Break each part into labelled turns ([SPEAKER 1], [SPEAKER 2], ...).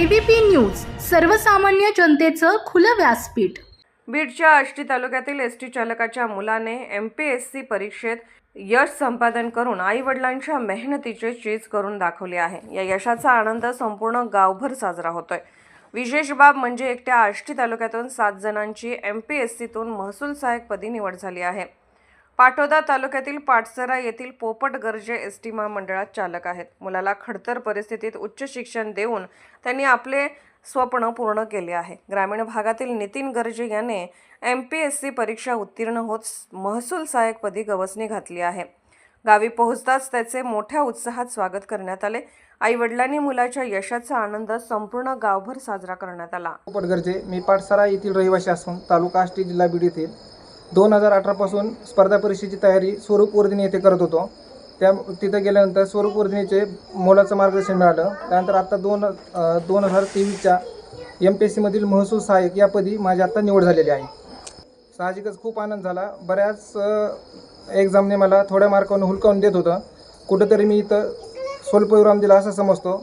[SPEAKER 1] ABP news सर्वसामान्य जनतेचं खुलं व्यासपीठ.
[SPEAKER 2] बीडच्या आष्टी तालुक्यातील एस टी चालकाच्या मुलाने एम पी एस सी परीक्षेत यश संपादन करून आई वडिलांच्या मेहनतीचे चीज करून दाखवले आहे. या यशाचा आनंद संपूर्ण गावभर साजरा होतोय. विशेष बाब म्हणजे एकट्या आष्टी तालुक्यातून सात जणांची एम पी एस सीतून महसूल सहाय्यकपदी निवड झाली आहे. पाटोदा तालुक्यातील पाटसरा येथील पोपट गर्जे एस टी महामंडळात चालक आहेत. मुलाला खडतर परिस्थितीत उच्च शिक्षण देऊन त्यांनी आपले स्वप्न पूर्ण केले आहे. ग्रामीण भागातील नितीन गर्जे याने एम पी एस सी परीक्षा उत्तीर्ण होत महसूल सहाय्यकपदी गवसणी घातली आहे. गावी पोहोचताच त्याचे मोठ्या उत्साहात स्वागत करण्यात आले. आई वडिलांनी मुलाच्या यशाचा आनंद संपूर्ण गावभर साजरा करण्यात आला.
[SPEAKER 3] पोपटगरचे मी पाटसरा येथील रहिवासी असून तालुका आष्टी जिल्हा बीड येथील दोन हजार अठरापासून स्पर्धा परीक्षेची तयारी स्वरूप वर्धिनी येथे करत होतो. त्या तिथं गेल्यानंतर स्वरूप वर्धिनीचे मोलाचं मार्गदर्शन मिळालं. त्यानंतर आत्ता दोन दोन हजार तेवीसच्या एम पी एस सीमधील महसूल सहाय्यक या पदी माझी आत्ता निवड झालेली आहे. साहजिकच खूप आनंद झाला. बऱ्याच एक्झामने मला थोड्या मार्कावरून हुलकावून देत होतं. कुठंतरी मी इथं स्वल्पविराम दिला असं समजतो.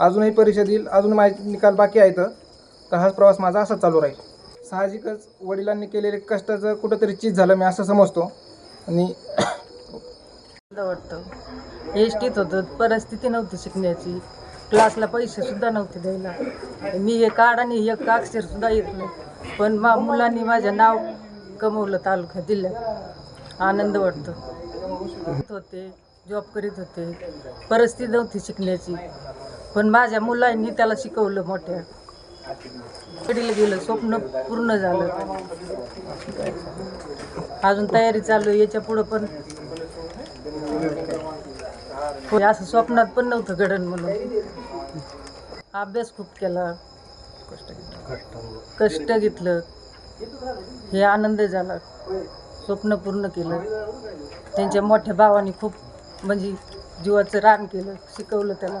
[SPEAKER 3] अजूनही परीक्षा देईल अजून माझे निकाल बाकी आहेत तर हाच प्रवास माझा असाच चालू राहील. साहजिकच वडिलांनी केलेले कष्टाचं कुठंतरी चीज झालं मी असं समजतो. आणि
[SPEAKER 4] आनंद वाटतं. एसटीत होतं परिस्थिती नव्हती शिकण्याची. क्लासला पैसे सुद्धा नव्हते द्यायला. मी हे कार्ड आणि एक अक्षर सुद्धा येत नाही. पण मा मुलांनी माझं नाव कमवलं तालुक्यात दिलं. आनंद वाटतो. होते जॉब करीत होते. परिस्थिती नव्हती शिकण्याची. पण माझ्या मुलांनी त्याला शिकवलं मोठ्या. कडीला गेलं स्वप्न पूर्ण झालं. अजून तयारी चालू आहे याच्या पुढं पण. असं स्वप्नात पण नव्हतं घडण म्हणून. अभ्यास खूप केला. कष्ट घेतलं. हे आनंद झाला. स्वप्न पूर्ण केलं. त्यांच्या मोठ्या भावाने खूप म्हणजे जीवाचं रान केलं शिकवलं त्याला.